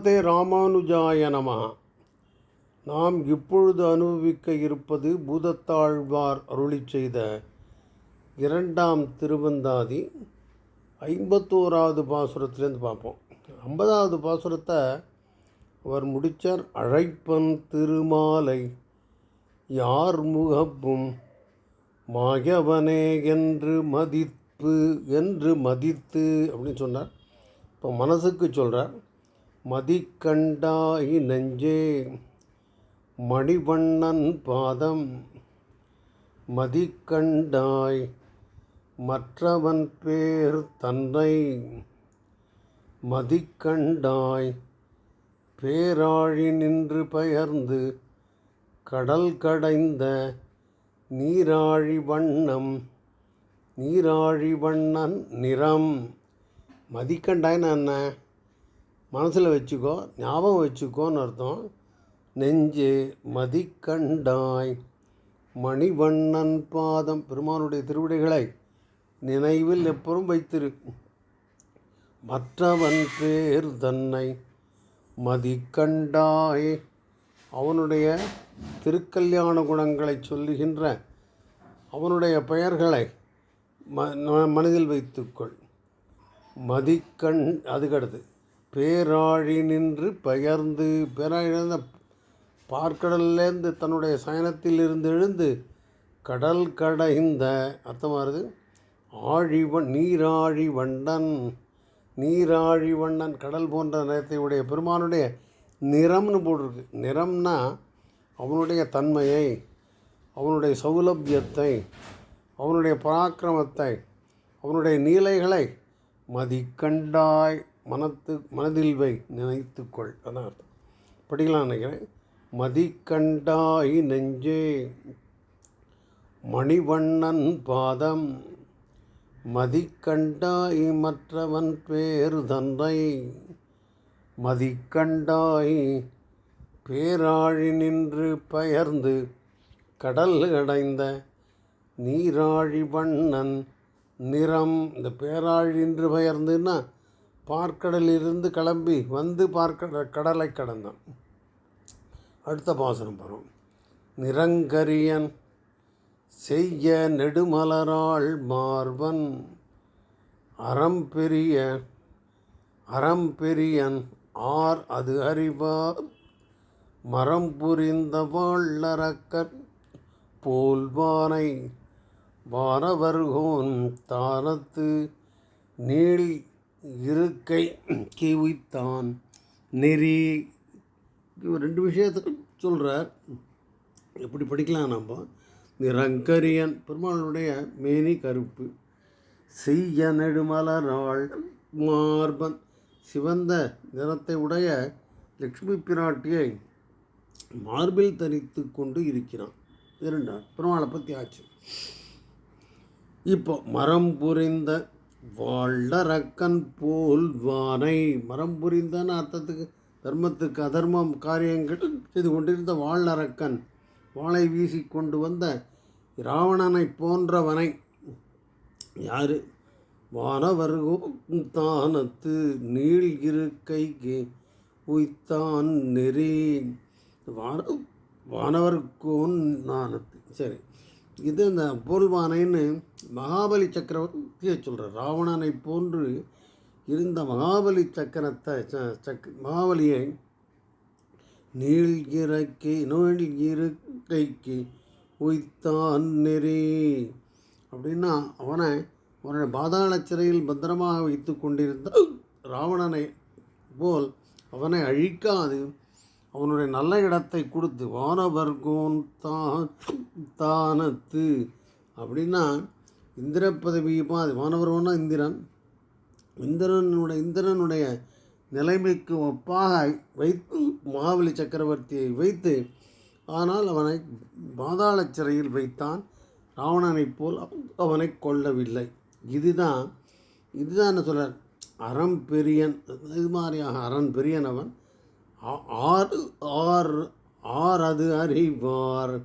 ஸ்ரீமதே ராமானுஜாய நம. நாம் இப்பொழுது அனுபவிக்க இருப்பது பூதத்தாழ்வார் அருளிச் செய்த இரண்டாம் திருவந்தாதி. ஐம்பத்தோராவது பாசுரத்துலேருந்து பார்ப்போம். ஐம்பதாவது பாசுரத்தை அவர் முடித்தார் அழைப்பன் திருமாலை யார் முகப்பும் மாயவனே என்று மதிப்பு என்று மதித்து அப்படின்னு சொன்னார். இப்போ மனசுக்கு சொல்கிறார் மதிக்கண்டாய் நெஞ்சே மணிவண்ணன் பாதம் மதிக்கண்டாய் மற்றவன் பேர் தன்னை மதிக்கண்டாய் பேராழி நின்று பெயர்ந்து கடல் கடைந்த நீராழி வண்ணம் நீராழி வண்ணன் நிறம். மதிக்கண்டாய்னா என்ன? மனசில் வச்சுக்கோ ஞாபகம் வச்சுக்கோன்னு அர்த்தம். நெஞ்சு மதிக்கண்டாய் மணிவண்ணன் பாதம் பெருமானுடைய திருவிடைகளை நினைவில் எப்பொழுதும் வைத்திரு. மற்றவன் பேர் தன்னை மதிக்கண்டாய். அவனுடைய திருக்கல்யாண குணங்களை சொல்லுகின்ற அவனுடைய பெயர்களை ம மனதில் வைத்துக்கொள். மதிக்கண் அதுக்கடுத்து பேராழி நின்று பெயர்ந்து பேராழிந்த பார்க்கடல்லேருந்து தன்னுடைய சயனத்தில் இருந்து எழுந்து கடல் கடைந்த அர்த்தமாகுது ஆழிவன் நீராழி வண்டன் நீராழி வண்ணன் கடல் போன்ற நிறத்தை உடைய பெருமானுடைய நிறம்னு போட்டிருக்கு. நிறம்னா அவனுடைய தன்மையை அவனுடைய சௌலபியத்தை அவனுடைய பராக்கிரமத்தை அவனுடைய நீலைகளை மதிக்கண்டாய். மனத்து மனதில் வை நினைத்துக்கொள். அதான் அர்த்தம். படிக்கலாம் நினைக்கிறேன். மதிக்கண்டாய் நெஞ்சே மணிவண்ணன் பாதம் மதிக்கண்டாய் மற்றவன் பேரு தன்னை மதிக்கண்டாய் பேராழி நின்று பெயர்ந்து கடல் அடைந்த நீராழி வண்ணன் நிறம். இந்த பேராழி நின்று பெயர்ந்துன்னா பார்க்கடலிலிருந்து கிளம்பி வந்து பார்க்க கடலை கடந்தான். அடுத்த பாசனம் வரும் நிரங்கரியன் செய்ய நெடுமலராள் மார்பன் அறம்பெரிய அறம்பெரியன் ஆர் அது அறிவார் மரம் புரிந்த வாழறக்கற் போல்வானை வானவர்கோன் தானத்து நீள் இருக்கை கிவித்தான். நெறி. ரெண்டு விஷயத்தை சொல்கிறார் எப்படி படிக்கலாம் நம்ம நிரங்கரியன் பெருமாளுடைய மேனி கருப்பு. செய்ய நெடுமலராள் மார்பன். சிவந்த நிறத்தை உடைய லக்ஷ்மி பிராட்டியை மார்பில் தரித்து கொண்டு இருக்கிறான். இரண்டாம் பெருமாளை பற்றி ஆச்சு. இப்போ மரம் புரிந்த வாழ்டரக்கன் போல் வானை மரம் புரிந்தான அர்த்தத்துக்கு தர்மத்துக்கு அதர்மம் காரியங்கள் செய்து கொண்டிருந்த வாழ்நரக்கன் வாளை வீசி கொண்டு வந்த ராவணனை போன்றவனை. யார்? வானவர்கோ தானத்து நீள் கைக்கு உய்தான் நெறி. வான வானவர்கோன் நானத்து சரி. இது இந்த போல்வானைன்னு மகாபலி சக்கரவர்த்தியை சொல்கிறார் ராவணனை போன்று இருந்த மகாபலி சக்கரத்தை சக் மகாபலியை நீழ்கிறக்கை இறக்கை இருக்கைக்கு உய்தான் நெறி அப்படின்னா அவனை அவனுடைய பாதாள சிறையில் பத்திரமாக வைத்து கொண்டிருந்த ராவணனை போல் அவனை அழிக்காது. அவனுடைய நல்ல இடத்தை கொடுத்து வானவர்கோன் தான் தானத்து. அப்படின்னா இந்திர பதவியுமா அது வானவர்கோன்னா இந்திரன். இந்திரனுடைய இந்திரனுடைய நிலைமைக்கு ஒப்பாக வைத்து மகாபலி சக்கரவர்த்தியை வைத்து ஆனால் அவனை பாதாள சிறையில் வைத்தான். ராவணனைப் போல் அவனை கொல்லவில்லை. இதுதான் இதுதான் என்ன சொல்கிறார் அறம் பெரியன். இது மாதிரியாக அரண் பெரியன் அவன் ஆர் ஆர் ஆர் அது அறிவார்.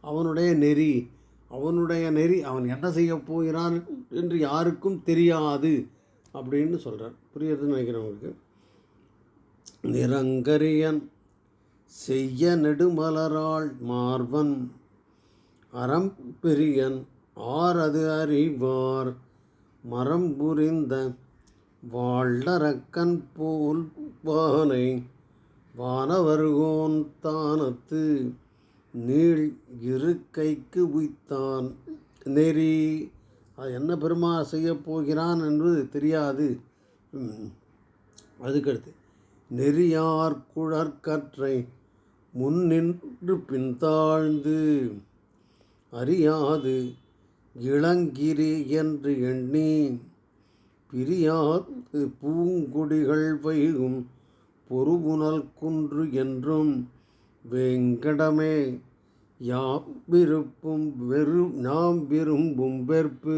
அவனுடைய நெறி அவனுடைய நெறி அவன் என்ன செய்ய போகிறான் என்று யாருக்கும் தெரியாது அப்படின்னு சொல்கிறார் புரியுதுன்னு நினைக்கிறேன் உங்களுக்கு. நிரங்கரியன் செய்ய நெடுமலராள் மார்பன் அறம்பெரியன் ஆரது அறிவார். மரம் புரிந்த வாழ்டரக்கன் போல் பானை வானவர்கோன் தானத்து நீள் இருக்கைக்கு உய்த்தான். நெறி அது என்ன பெருமா செய்யப் போகிறான் என்பது தெரியாது. அதுக்கடுத்து நெறியார் குழற்கற்றை முன்னின்று பின்தாழ்ந்து அறியாது இளங்கிரி என்று எண்ணி பிரியாது பூங்கொடிகள் வைகும் பொறுபுனல் குன்று என்றும் வெங்கடமே யாவிருப்பும் வெறும் நாம் விரும்பும் வெறுப்பு.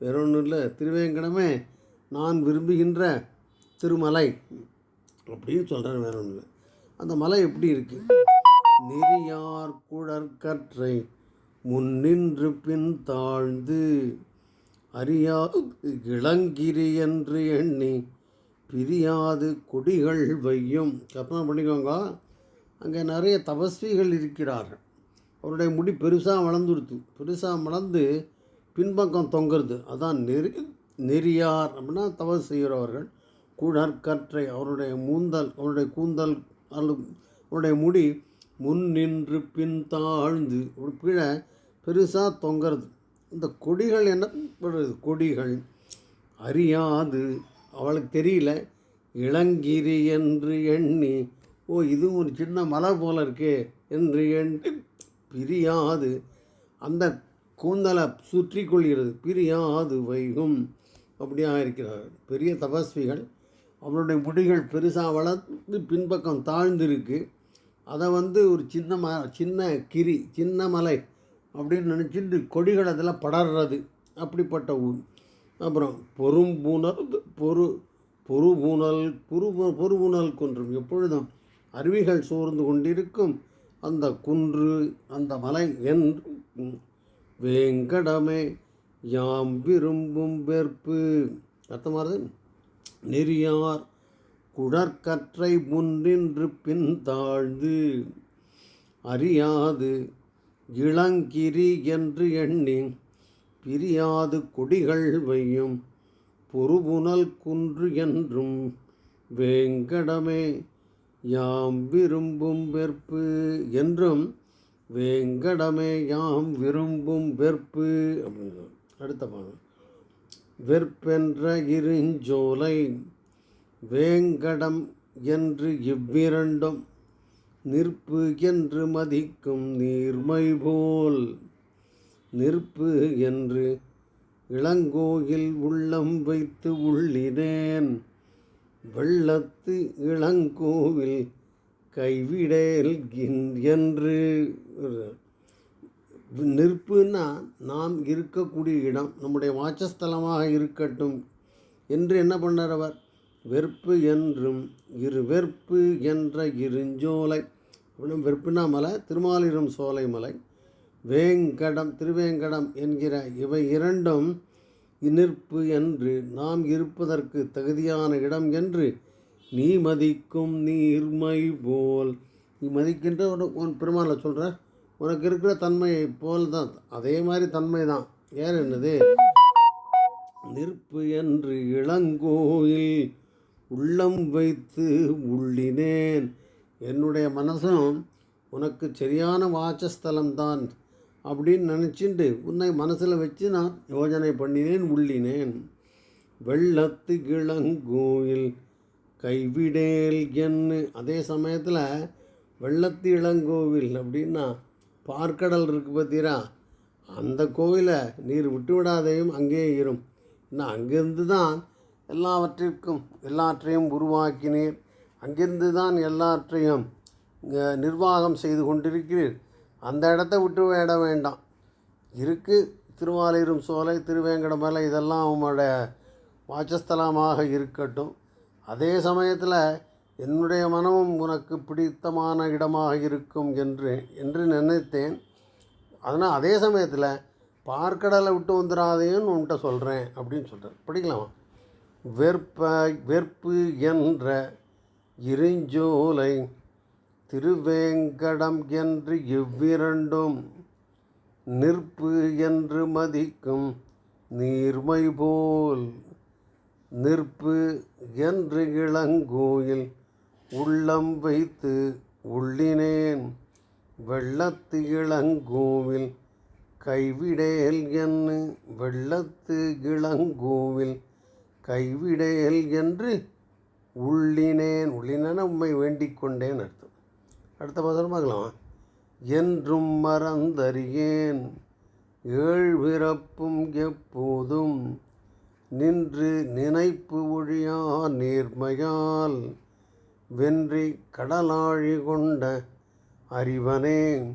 வேற ஒன்றும் இல்லை திருவேங்கடமே நான் விரும்புகின்ற திருமலை அப்படின்னு சொல்கிறேன் வேற ஒன்றும் இல்லை அந்த மலை எப்படி இருக்கு? நெறியார் குழற்கற்றை முன்னின்று பின் தாழ்ந்து அறியா இளங்கிரி என்று எண்ணி பிரியாது கொடிகள் வையும். கற்பனை பண்ணிக்கோங்க. அங்கே நிறைய தபஸ்விகள் இருக்கிறார்கள். அவருடைய முடி பெருசாக வளர்ந்துடுத்து பெருசாக வளர்ந்து பின்பக்கம் தொங்குறது. அதான் நெறி நெறியார் அப்படின்னா தபஸ் செய்கிறவர்கள். குழற்கற்றை அவருடைய மூந்தல் அவருடைய கூந்தல் அல்லது அவருடைய முடி முன் நின்று பின் தாழ்ந்து ஒரு கீழே பெருசாக தொங்குறது. இந்த கொடிகள் என்ன பண்ணுறது? கொடிகள் அறியாது. அவளுக்கு தெரியல. இளங்கிரி என்று எண்ணி ஓ இது ஒரு சின்ன மலை போல இருக்கே என்று எண்ணி பிரியாது. அந்த கூந்தலை சுற்றி கொள்கிறது. பிரியாது வைகும். அப்படியா இருக்கிறார். பெரிய தபஸ்விகள். அவருடைய முடிகள் பெருசாக வளர்ந்து பின்பக்கம் தாழ்ந்திருக்கு. அதை வந்து ஒரு சின்ன ம சின்ன கிரி சின்ன மலை அப்படின்னு நினச்சிட்டு கொடிகள் அதில் படர்றது. அப்படிப்பட்ட ஊர் அப்புறம் பொறும்பூனல் பொறு பொறுபூனல் பொறு பொறுபூனல் குன்றும். எப்பொழுதும் அருவிகள் சூழ்ந்து கொண்டிருக்கும் அந்த குன்று அந்த மலை என் வேங்கடமே யாம் விரும்பும் வெறுப்பு அர்த்தமானது நெறியார் குடற்கற்றை முன்னின்று பின் தாழ்ந்து அறியாது இளங்கிரி என்று எண்ணி பிரியாது கொடிகள் வையும் பொறுபுனல் குன்று என்றும் வேங்கடமே யாம் விரும்பும் வெறுப்பு என்றும் வேங்கடமே யாம் விரும்பும் வெறுப்பு அப்படின்னு அடுத்த பாடம் வெற்பென்ற இருஞ்சோலை வேங்கடம் என்று இவ்விரண்டும் நிற்பு என்று மதிக்கும் நீர்மை போல் நிற்பு என்று இளங்கோயில் உள்ளம் வைத்து உள்ளினேன். வெள்ளத்து இளங்கோவில் கைவிடேல் கின்- என்று நிற்புன்னா நாம் இருக்கக்கூடிய இடம் நம்முடைய வாசஸ்தலமாக இருக்கட்டும். என்று என்ன பண்ணார் அவர்? வெறுப்பு என்றும் இரு வெறுப்பு என்ற இருஞ்சோலை. அப்படின்னா வெறுப்புனா மலை திருமாலிரும் சோலை மலை. வேங்கடம் திருவேங்கடம் என்கிற இவை இரண்டும் நிற்பு என்று நாம் இருப்பதற்கு தகுதியான இடம் என்று நீ மதிக்கும் நீர்மை போல். நீ மதிக்கின்ற உன் பெருமாளை சொல்கிற உனக்கு இருக்கிற தன்மையை போல் தான் அதே மாதிரி தன்மை தான் ஏன் என்னது? நிற்பு என்று இளங்கோயில் உள்ளம் வைத்து உள்ளினேன். என்னுடைய மனசும் உனக்கு சரியான வாசஸ்தலம்தான். அப்படின்னு நினச்சிண்டு உன்னை மனசில் வச்சு நான் யோஜனை பண்ணினேன் உள்ளினேன். வெள்ளத்து இளங்கோயில் கைவிடேல் என்று. அதே சமயத்தில் வெள்ளத்து இளங்கோவில் அப்படின்னா பார்க்கடல் இருக்கு பார்த்தீரா அந்த கோவிலை நீர் விட்டு விடாதையும் அங்கேயே இரும் இன்னும் தான் எல்லாவற்றிற்கும் எல்லாற்றையும் உருவாக்கினீர் அங்கிருந்து தான் எல்லாற்றையும் நிர்வாகம் செய்து கொண்டிருக்கிறீர். அந்த இடத்த விட்டு விட வேண்டாம். இருக்குது திருவாலிரும் சோலை திருவேங்கடமலை இதெல்லாம் உங்களோட வாசஸ்தலமாக இருக்கட்டும். அதே சமயத்தில் என்னுடைய மனமும் உனக்கு பிடித்தமான இடமாக இருக்கும் என்று என்று நினைத்தேன். அதனால் அதே சமயத்தில் பார்க்கடலை விட்டு வந்துடாதேன்னு உன்கிட்ட சொல்கிறேன் அப்படின்னு சொல்கிறேன் படிக்கலாமா வெற்ப வெறுப்பு என்ற இருஞ்சோலை திருவேங்கடம் என்று இவ்விரண்டும் நிற்பு என்று மதிக்கும் நீர்மை போல் நிற்பு என்று இளங்கோயில் உள்ளம் வைத்து உள்ளினேன். வெள்ளத்து இளங்கோவில் கைவிடேல் என்று வெள்ளத்து இளங்கோவில் கைவிடேல் என்று உள்ளினேன். உள்ளினன உண்மை வேண்டிக் கொண்டேன் அடுத்த பதம் பார்க்கலாம். என்றும் மறந்தறியேன். ஏழ் பிறப்பும் எப்போதும் நின்று நினைப்பு ஒழியா நேர்மையால் வென்றி கடலாழி கொண்ட அறிவனே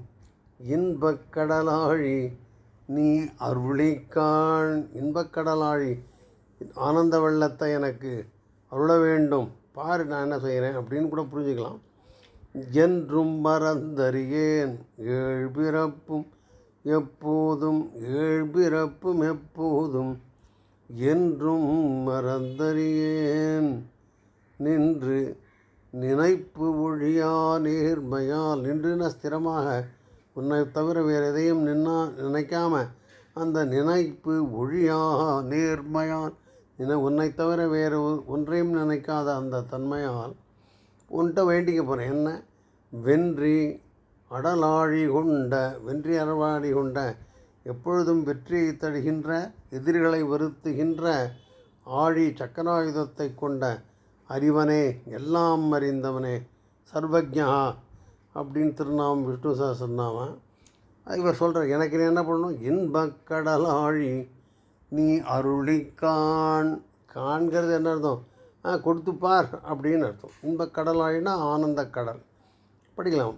இன்பக் கடலாழி நீ அருளிக்கான் இன்பக் கடலாழி ஆனந்த வெள்ளத்தை எனக்கு அருள வேண்டும். பாரு நான் என்ன செய்கிறேன் அப்படின்னு கூட புரிஞ்சுக்கலாம். என்றும் மறந்தறியேன். ஏழ் பிறப்பும் எப்போதும் ஏழ் பிறப்பும் எப்போதும் என்றும் மறந்தறியேன். நின்று நினைப்பு ஒழியா நேர்மையால் நின்றுன ஸ்திரமாக உன்னை தவிர வேறு எதையும் நின்னா நினைக்காம அந்த நினைப்பு ஒழியா நேர்மையால் நினை உன்னை தவிர வேறு ஒன்றையும் நினைக்காத அந்த தன்மையால் உன்கிட்ட வேண்டிக்க போகிறேன் என்ன? வென்றி அடலாழி கொண்ட வென்றி அறவாடி கொண்ட எப்பொழுதும் வெற்றியை தடுகின்ற எதிரிகளை வருத்துகின்ற ஆழி சக்கராயுதத்தை கொண்ட அறிவனே எல்லாம் அறிந்தவனே சர்வஜா அப்படின்னு திருநாமம் விஷ்ணு சஹஸ்ரநாமம் இவர் சொல்கிறார் எனக்கு நீ என்ன பண்ணணும்? இன்பக்கடலாழி நீ அருளிக்கான் காண்கிறது என்ன அர்த்தம்? ஆ கொடுத்து பார் அப்படின்னு அர்த்தம். இன்பக்கடல் ஆழினா ஆனந்த கடல். படிக்கலாம்.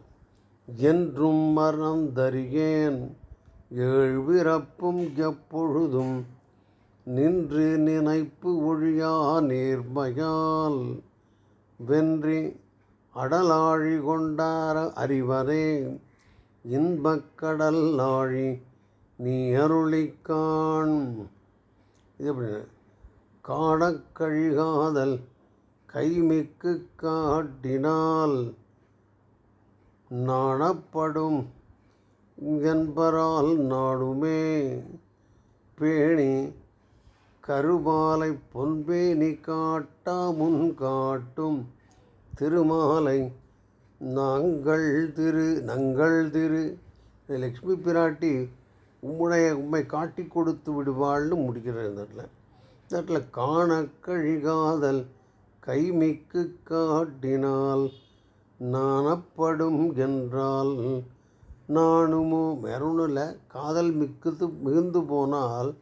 என்றும் மரணம் தருகேன் பிறப்பும் எப்பொழுதும் நின்று நினைப்பு ஒழியா நேர்மையால். வென்றி அடலாழி கொண்டார அறிவரே இன்பக்கடல் ஆழி நீ அருளிக்கான் இது எப்படி? காணக் கழிகாதல் கைமிக்கு காட்டினால் நாணப்படும் என்பரால் நாடுமே. பேணி கருமாலை பொன்பேணி காட்டா முன் காட்டும் திருமாலை நாங்கள் திரு நங்கள் திரு. லக்ஷ்மி பிராட்டி உம்முடைய உம்மை காட்டி கொடுத்து விடுவாள்னு முடிக்கிறேன் இடத்துல. இந்த காண கழிகாதல் கைமிக்கு காட்டினால் நாணப்படும் என்றால் நானுமோ மெருணில் இல்லை காதல் மிக்குது மிகுந்து போனால்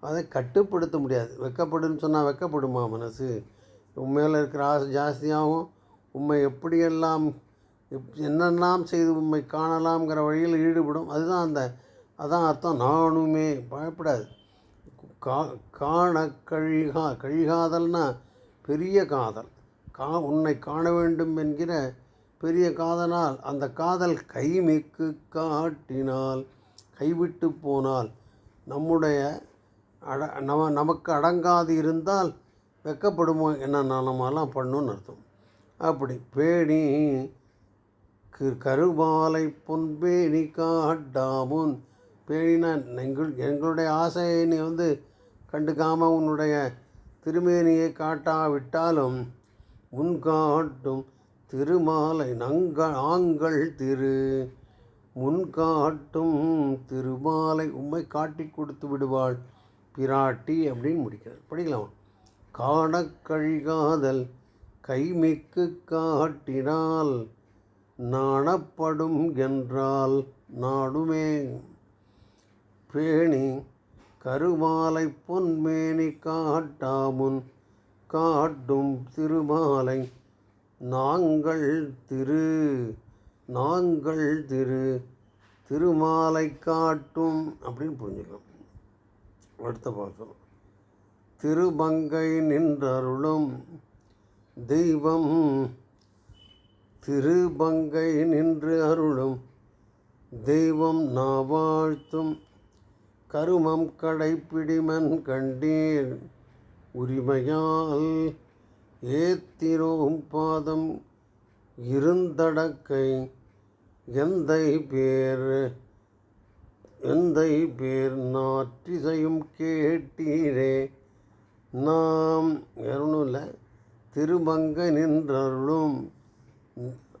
அதை கட்டுப்படுத்த முடியாது. வெக்கப்படுன்னு சொன்னால் வெக்கப்படுமா மனசு? உண்மையில் இருக்கிற ஆசை ஜாஸ்தியாகும். உண்மை எப்படியெல்லாம் எப் என்னெல்லாம் செய்து உண்மை காணலாம்ங்கிற வழியில் ஈடுபடும்? அதுதான் அந்த அதான் அர்த்தம். நானுமே பயப்படாது. கா காண கழிகா கழிகாதல்னா பெரிய காதல். கா உன்னை காண வேண்டும் என்கிற பெரிய காதனால் அந்த காதல் கைமிக்கு காட்டினால் கைவிட்டு போனால் நம்முடைய அட நம நமக்கு அடங்காது இருந்தால் வெக்கப்படுமோ என்ன நம்மலாம் பண்ணுன்னு அர்த்தம். அப்படி பேணி கருமாலை பொன்பேணி காட்டாமுன் பேணினா எங்கள் எங்களுடைய ஆசையை நீ வந்து கண்டுக்காமல் உன்னுடைய திருமேனியை காட்டாவிட்டாலும் உன் காட்டும் திருமாலை நங்கள் ஆங்கள் திரு. முன் காட்டும் திருமாலை உம்மை காட்டி கொடுத்து விடுவாள். பிராட்டி அப்படின்னு முடிக்கிறார். படிக்கலாம். காணக் கழிகாதல் கைமிக்கு காட்டினால் நாணப்படும் என்றால் நாடுமே. பேணி கருமாலை பொன்மேனி காட்டாமுன் காட்டும் திருமாலை. நாங்கள் திரு நாங்கள் திரு திருமாலை காட்டும் அப்படின்னு புரிஞ்சுக்கலாம். அடுத்த பார்க்கலாம் திருமங்கை நின்றருளும் தெய்வம் திருமங்கை நின்று அருளும் தெய்வம் நாவாழ்த்தும் கருமம் கடைப்பிடிமன் கண்டீர். உரிமையால் ஏத்திரோம் பாதம் இருந்தடக்கை எந்தை பேர் எந்தை பேர் நாற்றிசையும் கேட்டீரே. நாம் வேற ஒன்றும் இல்லை திருமங்க நின்றருளும்.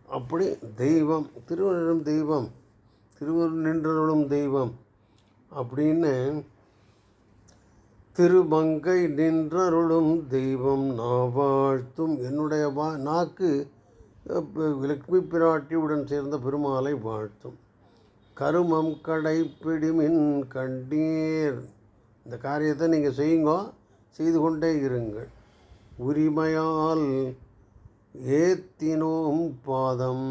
அப்படி தெய்வம் திருவருளும் தெய்வம் திருவருள் நின்றருளும் தெய்வம். அப்படின்னு திருமங்கை நின்றருளும் தெய்வம் நான் வாழ்த்தும். என்னுடைய வா நாக்கு லக்ஷ்மி பிராட்டியுடன் சேர்ந்த பெருமாளை வாழ்த்தும். கருமம் கடைப்பிடிமின் கண்டீர் இந்த காரியத்தை நீங்கள் செய்யுங்க செய்து கொண்டே இருங்கள். உரிமையால் ஏத்தினோம் பாதம்.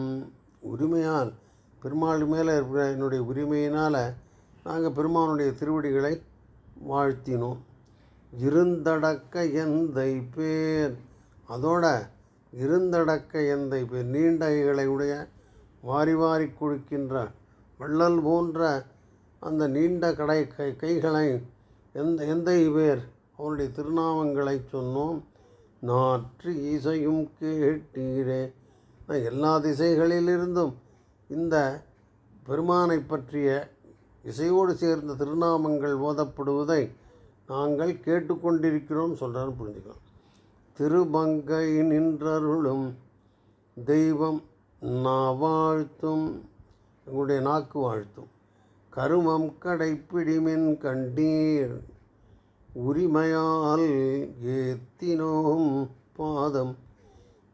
உரிமையால் பெருமாள் மேலே இருக்கிற என்னுடைய உரிமையினால் நாங்கள் பெருமானுடைய திருவடிகளை வாழ்த்தினோம். இருந்தடக்க எந்தை பேர். அதோட இருந்தடக்க எந்தை பேர். நீண்ட இகளை உடைய வாரி வாரி கொடுக்கின்ற வள்ளல் போன்ற அந்த நீண்ட கடை கை கைகளை எந்த எந்தை பேர். அவருடைய திருநாமங்களை சொன்னோம். நாற்று இசையும் கேட்டீரே. எல்லா திசைகளிலிருந்தும் இந்த பெருமானை பற்றிய இசையோடு சேர்ந்த திருநாமங்கள் ஓதப்படுவதை நாங்கள் கேட்டுக்கொண்டிருக்கிறோம் சொல்கிறான்னு புரிஞ்சுக்கலாம். திருமங்கை நின்றருளும் தெய்வம் நான் வாழ்த்தும் எங்களுடைய நாக்கு வாழ்த்தும். கருமம் கடைப்பிடிமின் கண்டீர் உரிமையால் ஏத்தினோம் பாதம்.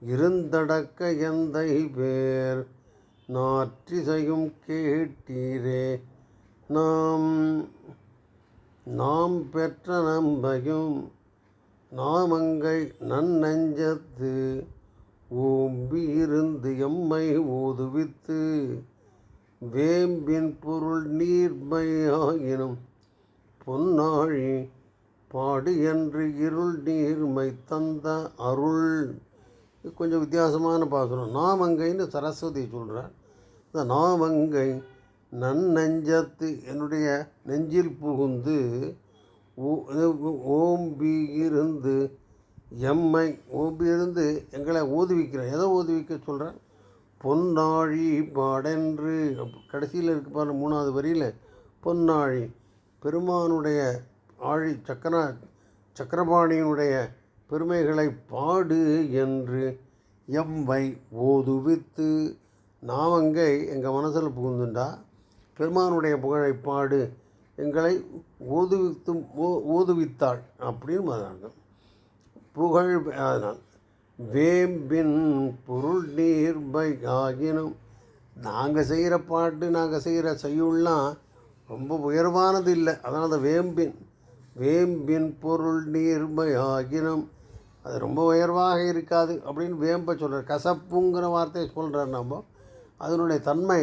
இருந்தடக்க எந்தை பேர் நாற்றிசையும் கேட்டீரே. நாம் நாம் பெற்ற நம்பையும் நாமங்கை நன்னெஞ்சத்து ஓம்பி இருந்து எம்மை ஓதுவித்து வேம்பின் பொருள் நீர்மையாயினும் பொன்னாழி பாடு என்று இருள் நீர்மை தந்த அருள். கொஞ்சம் வித்தியாசமான பாசுரம். நாமங்கைன்னு சரஸ்வதி சொல்கிறார் இந்த நாமங்கை நன்னெஞ்சத்து என்னுடைய நெஞ்சில் புகுந்து ஓ- எம்மை ஓம்பி இருந்து எங்களை ஊதுவிக்கிறேன் எதை ஓதுவிக்க சொல்கிறேன் பொன்னாழி பாடென்று. கடைசியில் இருக்கு பாருங்க மூணாவது வரியில். பொன்னாழி பெருமானுடைய ஆழி சக்கர சக்கரபாணியினுடைய பெருமைகளை பாடு என்று எம்மை ஓதுவித்து நாமங்கை எங்கள் மனசில் புகுந்துண்டா? பெருமானுடைய புகழை பாடு எங்களை ஊதுவித்தும் ஓ அப்படின்னு அர்த்தம் புகழ் அதனால் வேம்பின் பொருள் நீர்மை ஆகினும் நாங்கள் செய்கிற பாட்டு நாங்கள் செய்கிற செய்யுள்லாம் ரொம்ப உயர்வானது இல்லை அதனால் அந்த வேம்பின் வேம்பின் பொருள் நீர்மை ஆகினும் அது ரொம்ப உயர்வாக இருக்காது அப்படின்னு வேம்பை சொல்கிறார் கசப்புங்கிற வார்த்தையை சொல்கிறார் நம்ம. அதனுடைய தன்மை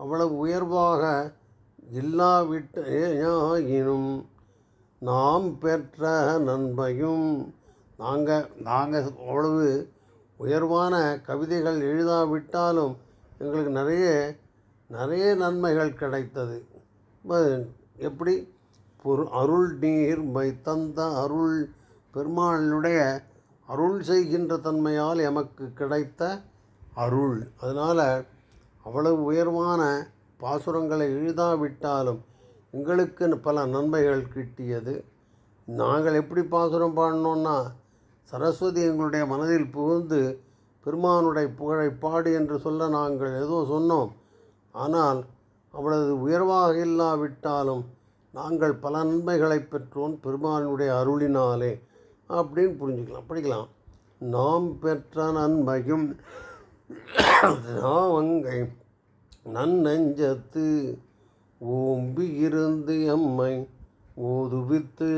அவ்வளவு உயர்வாக இல்லாவிட்டேயாயினும் நாம் பெற்ற நன்மையும் நாங்கள் நாங்கள் அவ்வளவு உயர்வான கவிதைகள் எழுதாவிட்டாலும் எங்களுக்கு நிறைய நிறைய நன்மைகள் கிடைத்தது. எப்படி? பொரு அருள் நீர் மை தந்த அருள் பெருமாளுடைய அருள் செய்கின்ற தன்மையால் எமக்கு கிடைத்த அருள். அதனால் அவ்வளவு உயர்வான பாசுரங்களை எழுதாவிட்டாலும் எங்களுக்கு பல நன்மைகள் கிட்டியது. நாங்கள் எப்படி பாசுரம் பாடினோன்னா சரஸ்வதி எங்களுடைய மனதில் புகுந்து பெருமானுடைய புகழை பாடு என்று சொல்ல நாங்கள் ஏதோ சொன்னோம். ஆனால் அவளது உயர்வாக இல்லாவிட்டாலும் நாங்கள் பல நன்மைகளை பெற்றோம் பெருமானுடைய அருளினாலே. அப்படின்னு புரிஞ்சுக்கலாம். படிக்கலாம். நாம் பெற்ற நன்மையும் நாவங்கை நன்னெஞ்சத்து ஓம்பி இருந்து எம்மை ஓதுவித்து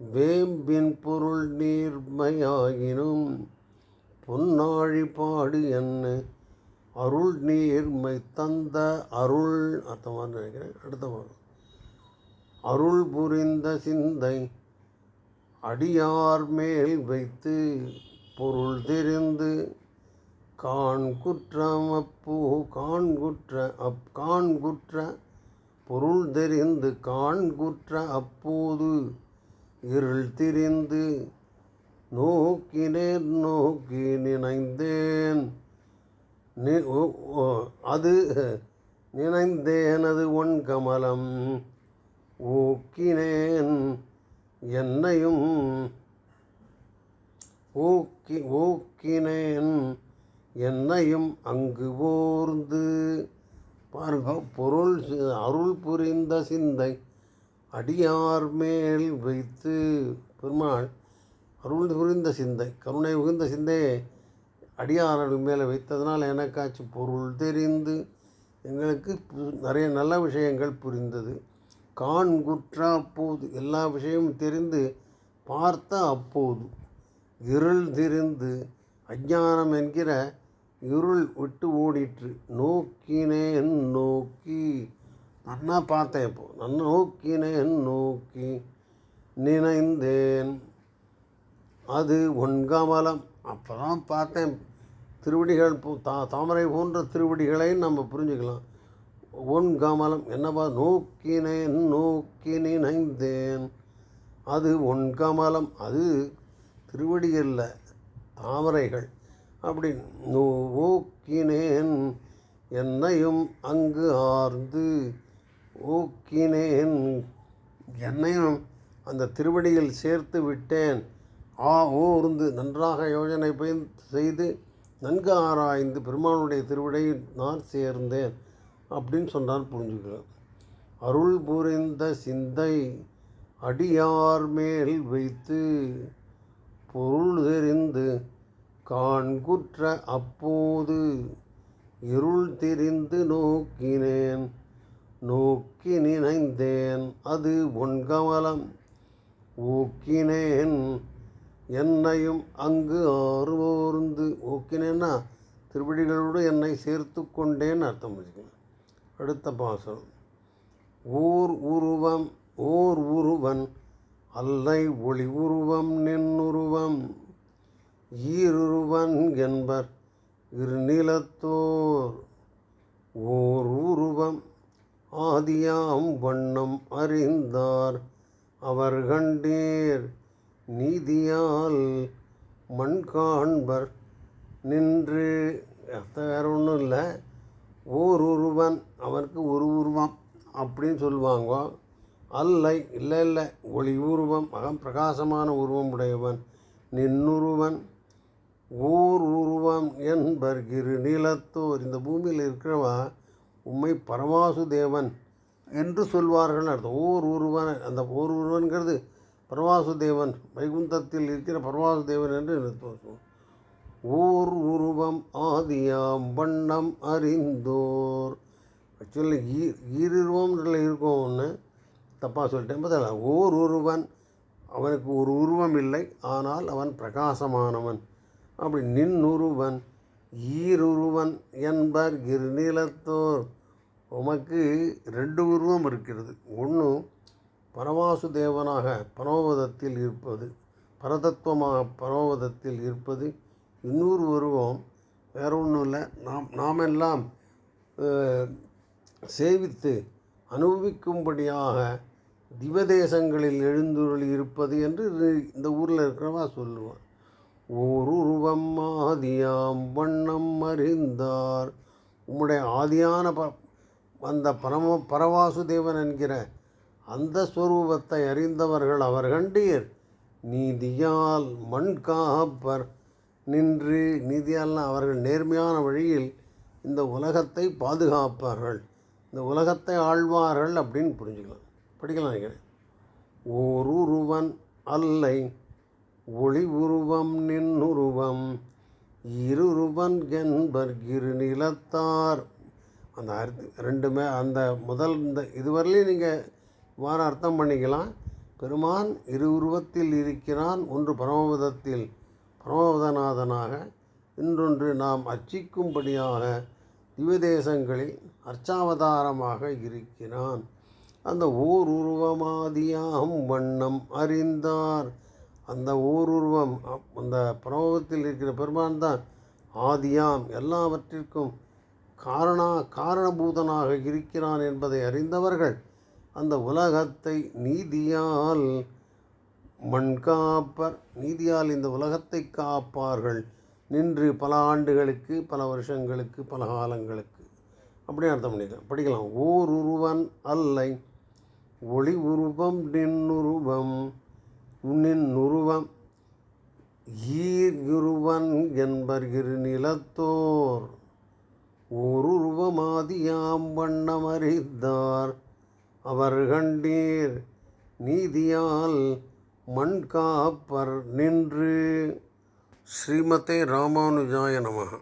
வேம்பின் பொருள் நீர்மையாகினும் பொன்னாழி பாடு என்ன அருள் நீர்மை தந்த அருள் அர்த்தமாக நினைக்கிறேன். அடுத்த பாடம் அருள் புரிந்த சிந்தை அடியார் மேல் வைத்து பொருள் தெரிந்து கான் குற்றம் அப்போ கான் அப் காண்குற்ற பொருள் தெரிந்து காண்குற்ற அப்போது இருள் திரிந்து நோக்கினேன் நோக்கி நினைந்தேன். நி- அது நினைந்தேன் அது ஒன் கமலம் ஊக்கினேன் என்னையும் ஊக்கி ஊக்கினேன் என்னையும் அங்கு ஓர்ந்து பாருங்க பொருள் அருள் புரிந்த சிந்தை அடியார் மேல் வைத்து பெருமாள் அருள் புரிந்த சிந்தை கருணை உகந்த சிந்தையை அடியார்கள் மேலே வைத்ததனால் எனக்காச்சு பொருள் தெரிந்து எங்களுக்கு நிறைய நல்ல விஷயங்கள் புரிந்தது. கான் குற்றா அப்போது எல்லா விஷயமும் தெரிந்து பார்த்த அப்போது இருள் தெரிந்து அஞ்ஞானம் என்கிற இருள் விட்டு ஓடிற்று. நோக்கினேன் நோக்கி. நன்னா பார்த்தேன் இப்போ. நான் நோக்கினேன் நோக்கி நினைந்தேன். அது ஒன்கமலம் அப்போ தான் பார்த்தேன். திருவடிகள் போ- தா தாமரை போன்ற திருவடிகளை நம்ம புரிஞ்சுக்கலாம். ஒன் என்னவா என்னப்பா? நோக்கினேன் நோக்கி நினைந்தேன். அது ஒன்கமலம் அது திருவடி இல்லை தாமரைகள். அப்படி ஊக்கினேன் என்னையும் அங்கு ஆர்ந்து ஊக்கினேன். என்னையும் அந்த திருவடியில் சேர்த்து விட்டேன். ஆ ஊர்ந்து நன்றாக யோஜனை பயன் செய்து நன்கு ஆராய்ந்து பெருமானுடைய திருவிடையில் நான் சேர்ந்தேன் அப்படின்னு சொன்னால் புரிஞ்சுக்கலாம். அருள் புரிந்த சிந்தை அடியார் மேல் வைத்து பொருள் தெரிந்து காண்குற்ற அப்போது இருள் தெரிந்து நோக்கினேன். நோக்கி நினைந்தேன் அது ஒன்கமலம் ஊக்கினேன். என்னையும் அங்கு ஆர்வோர்ந்து ஊக்கினேன்னா திருவடிகளோடு என்னை சேர்த்து கொண்டேன் அர்த்தம் வச்சுக்கணும் அடுத்த பாசனம் ஊர் உருவம் ஓர் உருவன். அல்லை ஒளி உருவம் நின்னுருவம் ஈருருவன் என்பர் இருநிலத்தோர். ஓர் உருவம் ஆதியாம் வண்ணம் அறிந்தார் அவர் கண்டீர். நீதியால் மண் காண்பர் நின்று அர்த்தம் வேற ஒன்றும் இல்லை. ஓர் உருவன் அவருக்கு ஒரு உருவம் அப்படின்னு சொல்லுவாங்க. அல்லை இல்லை இல்லை ஒளி உருவம் அகம் பிரகாசமான உருவம் உடையவன். நின்னுருவன் ஓர் உருவம் என்பர் இரு நிலத்தோர். இந்த பூமியில் இருக்கிறவன் உம்மை பரமாசுதேவன் என்று சொல்வார்கள் அர்த்தம். ஓர் உருவன் அந்த ஓர் உருவன்கிறது பரமாசுதேவன் வைகுந்தத்தில் இருக்கிற பரமாசுதேவன் என்று அர்த்தம். ஓர் உருவம் ஆதியாம் வண்ணம் அறிந்தோர். ஆக்சுவலி ஈ ஈருருவம்ல இருக்கும் ஒன்று தப்பாக சொல்லிட்டேன். பதில் ஓர் உருவன் அவனுக்கு ஒரு உருவம் இல்லை ஆனால் அவன் பிரகாசமானவன். அப்படி நின்னுருவன் ஈருருவன் என்பர் கிருநிலத்தோர். உமக்கு ரெண்டு உருவம் இருக்கிறது. ஒன்று பரமாசுதேவனாக பரமபதத்தில் இருப்பது பரதத்துவமாக பரமபதத்தில் இருப்பது. இன்னொரு உருவம் வேற ஒன்றும் இல்லை. நாம் நாமெல்லாம் சேவித்து அனுபவிக்கும்படியாக திவதேசங்களில் எழுந்துருள் இருப்பது என்று இந்த ஊரில் இருக்கிறவா சொல்லுவான். ஓருருவம் ஆதியாம் வண்ணம் அறிந்தார். உம்முடைய ஆதியான ப அந்த பரம பரவாசுதேவன் என்கிற அந்த ஸ்வரூபத்தை அறிந்தவர்கள் அவர் கண்டீர். நீதியால் மண் காப்பர் நின்று நீதியால்னா அவர்கள் நேர்மையான வழியில் இந்த உலகத்தை பாதுகாப்பார்கள். இந்த உலகத்தை ஆழ்வார்கள் அப்படின்னு புரிஞ்சுக்கலாம். படிக்கலாம் நினைக்கிறேன். ஓருருவன் அல்லை ஒளி உருவம் நின்னுருவம் இருருவன் என்பர் இரு நிலத்தார் அந்த அர்த்த ரெண்டுமே அந்த முதல் இந்த இதுவரையிலையும் நீங்கள் வார அர்த்தம் பண்ணிக்கலாம். பெருமான் இரு உருவத்தில் இருக்கிறான் ஒன்று பரமபதத்தில் பரமபதநாதனாக இன்றொன்று நாம் அர்ச்சிக்கும்படியாக திவ்யதேசங்களில் அர்ச்சாவதாரமாக இருக்கிறான். அந்த ஓர் உருவமாதியாம் வண்ணம் அறிந்தார். அந்த ஊருருவம் உருவம் அப்- அந்த பரமபதத்தில் இருக்கிற பெருமான் தான் ஆதியாம். எல்லாவற்றிற்கும் காரணா காரணபூதனாக இருக்கிறான் என்பதை அறிந்தவர்கள் அந்த உலகத்தை நீதியால் மண் காப்பர் நீதியால் இந்த உலகத்தை காப்பார்கள். நின்று பல ஆண்டுகளுக்கு பல வருஷங்களுக்கு பல காலங்களுக்கு. அப்படின்னு அர்த்தம் பண்ணிக்கலாம். படிக்கலாம். ஓர் உருவன் அல்லை ஒளி உருவம் நின்னுருவம் உன்னின் நுருவம் ஈர் இருவன் என்பர் இரு நிலத்தோர் ஓருருவமாதியாம் வண்ணமறிந்தார் அவர் கண்டீர் நீதியால் மண்காப்பர் நின்று. ஸ்ரீமதே ராமானுஜாய நமகா.